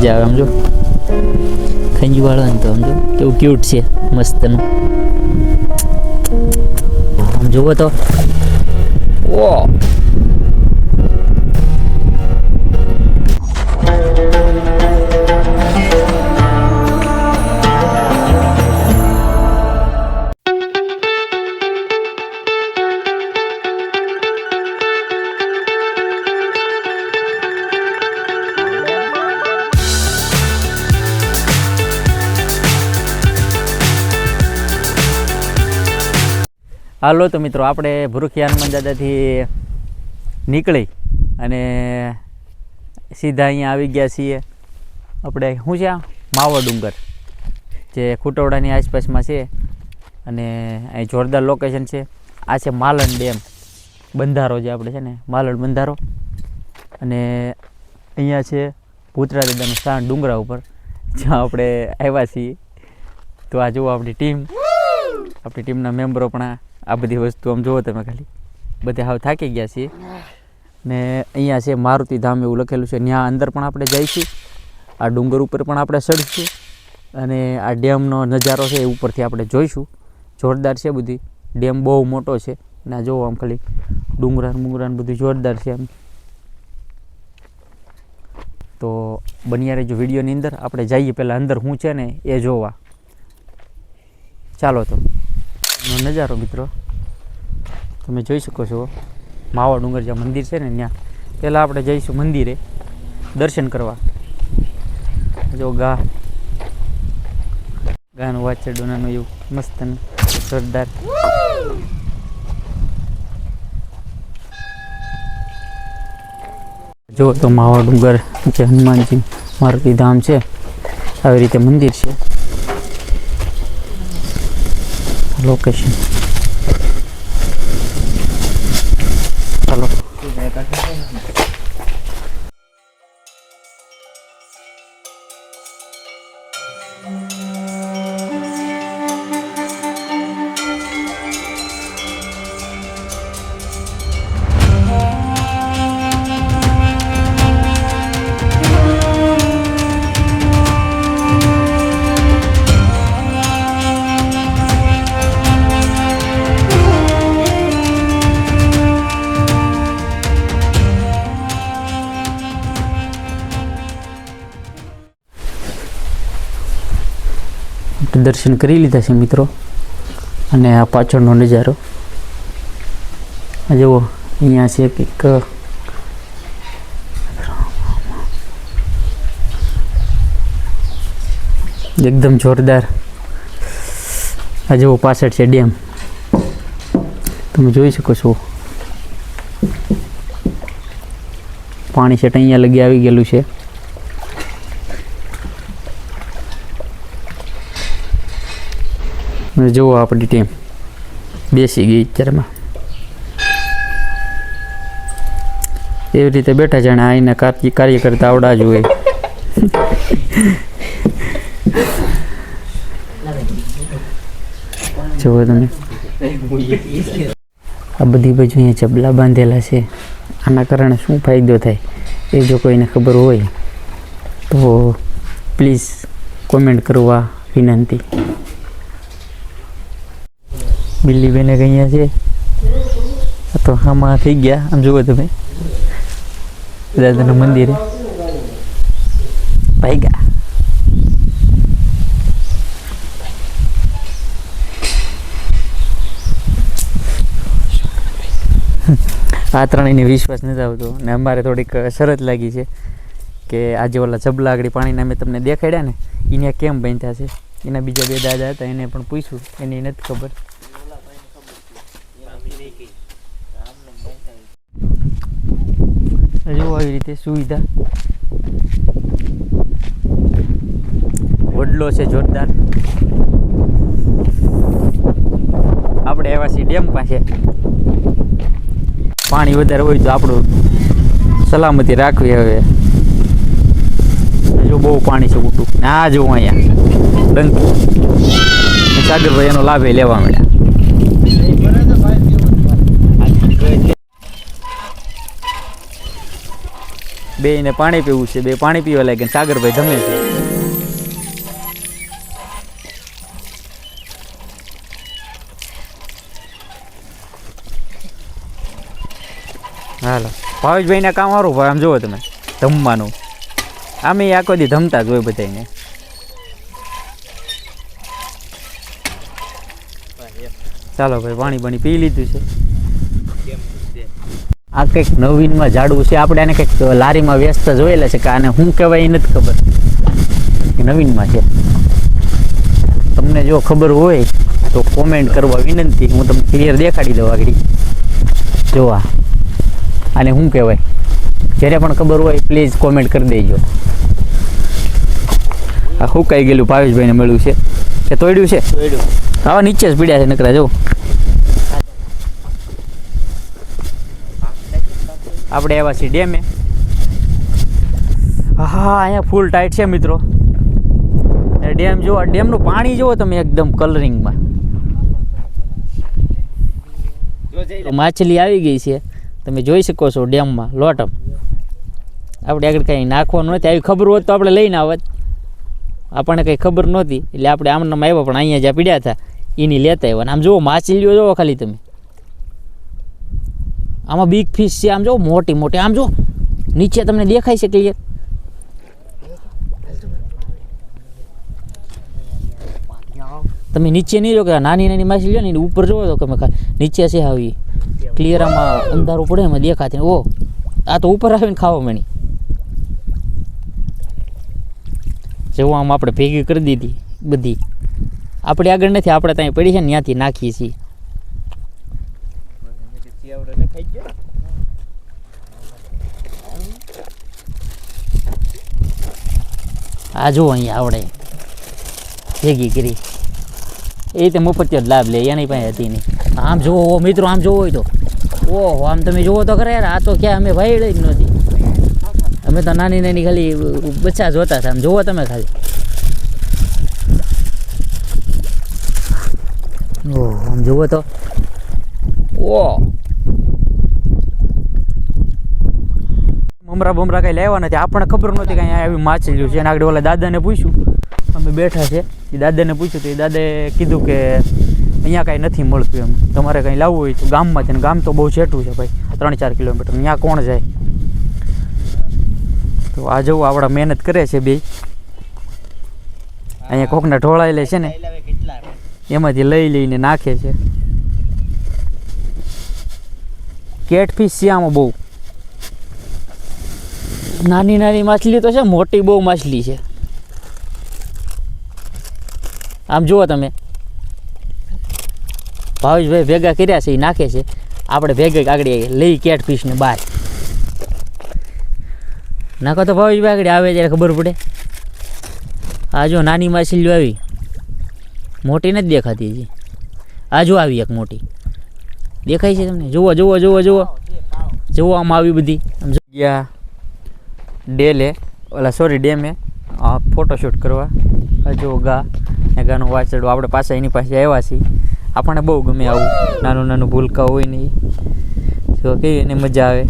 મજા આવે સમજો? જો ખંજી વાળો ને તો, સમજો? કેવું ક્યુટ છે, મસ્તનું. આમ જુઓ તો. ઓ હાલો તો મિત્રો, આપણે ભૂરખી હનુમાન દાદાથી નીકળી અને સીધા અહીંયા આવી ગયા છીએ. આપણે શું છે માવો ડુંગર, જે ખુટોડાની આસપાસમાં છે અને અહીં જોરદાર લોકેશન છે. આ છે માલણ ડેમ, બંધારો જે આપણે છે ને, માલણ બંધારો. અને અહીંયા છે ભૂતરા દાદાનું સ્થાન ડુંગરા ઉપર, જ્યાં આપણે આવ્યા છીએ. તો આ જુઓ આપણી ટીમ. આપણી ટીમના મેમ્બરો પણ આ- બધી વસ્તુ આમ જુઓ તમે ખાલી. બધે હાવ થાકી ગયા છીએ. ને અહીંયા છે મારુતિ ધામ એવું લખેલું છે. ત્યાં અંદર પણ આપણે જઈશું. આ ડુંગર ઉપર પણ આપણે ચડીશું અને આ ડેમનો નજારો છે એ ઉપરથી આપણે જોઈશું. જોરદાર છે બધી. ડેમ બહુ મોટો છે. આ જોવો આમ ખાલી. ડુંગરા ને બુંગરા બધું જોરદાર છે આમ તો બન્યા રહેજો વિડીયોની અંદર. આપણે જઈએ પહેલાં અંદર શું છે ને એ જોવા. ચાલો તો. નજારો મિત્રો. તમે જોઈ શકો છો, માવા ડુંગર જ્યાં મંદિર છે ને ત્યાં. પહેલાં આપણે જઈશું મંદિરે, દર્શન કરવા. જો ગા. ગાનું વાછરડોનાનું એવું મસ્ત સરદાર. જો તો માવા ડુંગર જે હનુમાનજી મારુતિ ધામ છે. આવી રીતે મંદિર છે. લોકેશન દર્શન કરી લીધા છે મિત્રો. અને આ પાછળનો નજારો. જુઓ, અહીંયા છે કંઈક એકદમ જોરદાર. આ જુઓ, પાછળ છે ડેમ. તમે જોઈ શકો છો. પાણી છે અહીંયા લગી આવી ગયેલું છે. અને જુઓ આપણી ટીમ બેસી ગઈ અત્યારમાં. એવી રીતે બેઠા જાણે આઈને કાર્ય કાર્ય કરતા આવડા જ હોય જુઓ તમે. આ બધી બાજુ અહીંયા ચબલા બાંધેલા છે. આના કારણે શું ફાયદો થાય એ જો કોઈને ખબર હોય, તો પ્લીઝ કોમેન્ટ કરવા વિનંતી. બિલ્લી બેને અહીંયા છે તો હામાં થઈ ગયા. આમ જુઓ તમે. દાદાનું મંદિરે. ગયા આ ત્રણેયને વિશ્વાસ નથી આવતો. ને અમારે થોડીક શરત લાગી છે કે આજે ઓલા જબલા આગળ પાણીના મેં તમને દેખાડ્યા ને એને કેમ બાંધ્યા છે? એના બીજા બે દાદા હતા, એને પણ પૂછ્યું. એની નથી ખબર. જો આવી રીતે સુવિધા. વડલો છે જોરદાર. આપણે એવા છીએ ડેમ પાસે પાણી વધારે હોય તો આપણું સલામતી રાખવી હવે. જો બહુ પાણી છે ઊંટું. ના જો અહીંયા ડંકી. સાગરભાઈ એનો લાભે લેવા મળ્યા. બેયને પાણી પીવું છે. બે પાણી પીવા લાગે સાગરભાઈ જમે છે. હાલો. ભાવેશભાઈના કામ સારું ભાઈ આમ જુઓ તમે. ધમવાનું આમે એ આખો દી ધમતા જ હોય બધાને ચાલો ભાઈ પાણી પાણી પી લીધું છે. આ કંઈક નવીનમાં ઝાડવું છે. આપણે આને કંઈક લારીમાં વ્યસ્ત જોયેલા છે કે આને શું કહેવાય એ નથી ખબર. નવીનમાં છે. તમને જો ખબર હોય તો કોમેન્ટ કરવા વિનંતી. હું તમને ક્લિયર દેખાડી દઉં આગળ. જોવા આને શું કહેવાય? જ્યારે પણ ખબર હોય પ્લીઝ કોમેન્ટ કરી દેજો. આ સુકાઈ ગયેલું? ભાવેશભાઈને મળ્યું છે. કે તોડ્યું છે? આવા નીચે જ પીડ્યા છે નકરા જો. આપણે આવ્યા છીએ ડેમે. હા અહીંયા ફૂલ ટાઈટ છે મિત્રો. ડેમ જુઓ ડેમનું પાણી જુઓ તમે એકદમ કલરિંગમાં માછલી આવી ગઈ છે. તમે જોઈ શકો છો ડેમમાં, લોટમ. આપણે આગળ કંઈ નાખવાનું નથી, આવી ખબર હોત તો આપણે લઈને આવત. આપણને કંઈ ખબર નહોતી, એટલે આપણે આમનામ આવ્યા, પણ અહીંયા જ્યાં પીડ્યા હતા. એની લેતા આવ્યા. આમ જુઓ, માછલીઓ જુઓ ખાલી તમે. આમાં બિગ ફિશ છે. આમ જો, મોટી મોટી. આમ જો, નીચે તમને દેખાય છે ક્લિયર તમે નીચે નહીં જો કે નાની નાની માછલી લો ને ઉપર જોવો તો તમે નીચે છે આવી ક્લિયર આમાં અંધારું પડે, એમાં દેખાતી ઓ, આ તો ઉપર આવીને ખાવા મળી જેવું આમ આપણે ભેગી કરી દીધી બધી. આપણે આગળ નથી, આપણે ત્યાં પડી છે ને ત્યાંથી નાખીએ છીએ. આ જુઓ અહીંયા આવડે. ભેગી કરી. એ રીતે મફત જ લાભ લે, એની પાસે હતી નહીં. આમ જુઓ મિત્રો, આમ જોવો હોય તો. ઓહો, આમ તમે જુઓ તો ખરે યાર, આ તો ક્યાં અમે ભાઈ જ નહોતી અમે તો નાની નાની ખાલી બચ્ચા જોતા હતા. આમ જુઓ તમે ખાલી. ઓહ, આમ જુઓ તો. ઓહ. મમરા બમરા કઈ લેવા નથી આપણને ખબર નહોતી કે અહીંયા આવી માછલીઓ છે. અને આગળ ઓલા દાદાને પૂછ્યું. અમે બેઠા છે. એ દાદાને પૂછ્યું તો એ દાદાએ કીધું કે અહીંયા કાંઈ નથી મળતું એમ. તમારે કંઈ લાવવું હોય તો ગામમાં છે ગામ તો બહુ છેટું છે ભાઈ. ત્રણ ચાર કિલોમીટર. અહીંયા કોણ જાય? તો આ જવું આપણા મહેનત કરે છે બે. અહીંયા કોકના ઢોળાયેલે છે ને. એમાંથી લઈ લઈને નાખે છે. કેટફિશ છે આમાં બહુ. નાની નાની માછલી તો છે, મોટી બહુ માછલી છે. આમ જુઓ તમે. ભાવેશભાઈ ભેગા કર્યા છે એ નાખે છે. આપણે ભેગા આગળ. લઈ કેટફિશને બહાર નાખો તો ભાવેશભાઈ આગળ આવે ત્યારે ખબર પડે. આ જો નાની માછલીઓ આવી. મોટી નથી દેખાતી હજી. આ જો આવી એક મોટી. દેખાય છે તમને? જુઓ જુઓ જુઓ જુઓ. જુઓ, આમ આવી બધી. ગયા. ડેલે ઓલા સોરી ડેમે ફોટોશૂટ કરવા. હજુ જો ગા ને ગાનું વાંચડું. આપણે પાછા એની પાસે આવ્યા છીએ. આપણને બહુ ગમે આવું. નાનું નાનું ભૂલકા હોય ને. જો કેવી એને મજા આવે.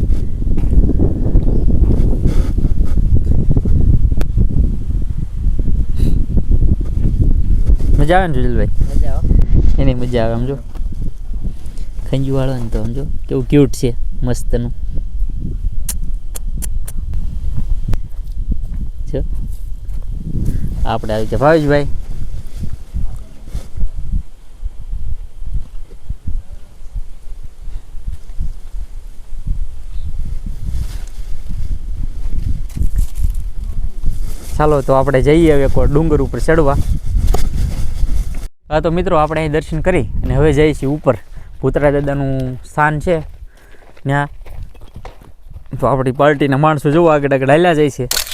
મજા આવે ને જુજલભાઈ એની મજા આવે સમજો. ખંજુવાળો ને તો સમજો. કેવું ક્યુટ છે મસ્તનું. જો આપણે આવી ગયા. ભાવેશભાઈ. ચાલો, તો આપણે જઈએ હવે કોઈ ડુંગર ઉપર ચડવા. હા, તો મિત્રો, આપણે અહીં દર્શન કરી અને હવે જઈએ છીએ ઉપર. ભૂતરા દાદાનું સ્થાન છે. ત્યાં તો આપણી પાર્ટીના માણસો જોવા આગળ આગળ હાલ્યા જાય છે.